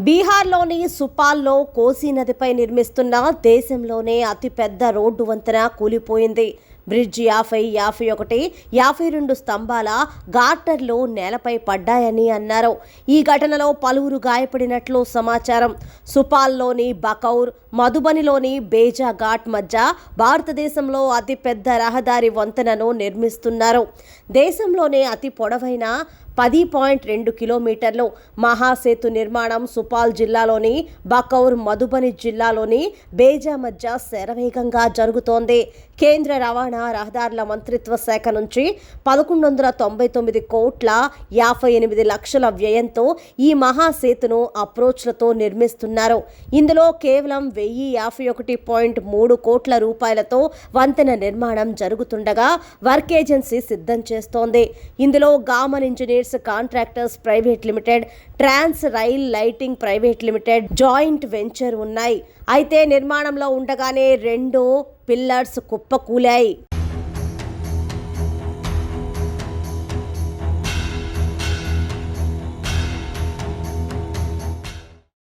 బీహార్లోని సుపాల్లో కోసీ నదిపై నిర్మిస్తున్న దేశంలోనే అతిపెద్ద రోడ్డు వంతెన కూలిపోయింది. బ్రిడ్జ్ యాభై యాభై ఒకటి యాభై రెండు స్తంభాల గార్టర్లు నేలపై పడ్డాయని అన్నారు. ఈ ఘటనలో పలువురు గాయపడినట్లు సమాచారం. సుపాల్లోని బకౌర్ మధుబనిలోని బేజా ఘాట్ మధ్య భారతదేశంలో అతిపెద్ద రహదారి వంతెనను నిర్మిస్తున్నారు. దేశంలోనే అతి పొడవైన పది పాయింట్ రెండు కిలోమీటర్లు మహాసేతు నిర్మాణం సుపాల్ జిల్లాలోని బకౌర్ మధుబని జిల్లాలోని బేజా మధ్య శరవేగంగా జరుగుతోంది. కేంద్ర రవాణా రహదారుల మంత్రిత్వ శాఖ నుంచి పదకొండు వందల తొంభై తొమ్మిది కోట్ల యాభై ఎనిమిది లక్షల వ్యయంతో ఈ మహాసేతును అప్రోచ్లతో నిర్మిస్తున్నారు. ఇందులో కేవలం వెయ్యి యాభై ఒకటి పాయింట్ మూడు కోట్ల రూపాయలతో వంతెన నిర్మాణం జరుగుతుండగా వర్క్ ఏజెన్సీ సిద్ధం చేస్తోంది. ఇందులో Gammon engineer engineers contractors private limited trans rail lighting private limited joint venture ఉన్నాయి. అయితే నిర్మాణంలో ఉండగానే రెండు పిల్లర్స్ కుప్పకూలాయి.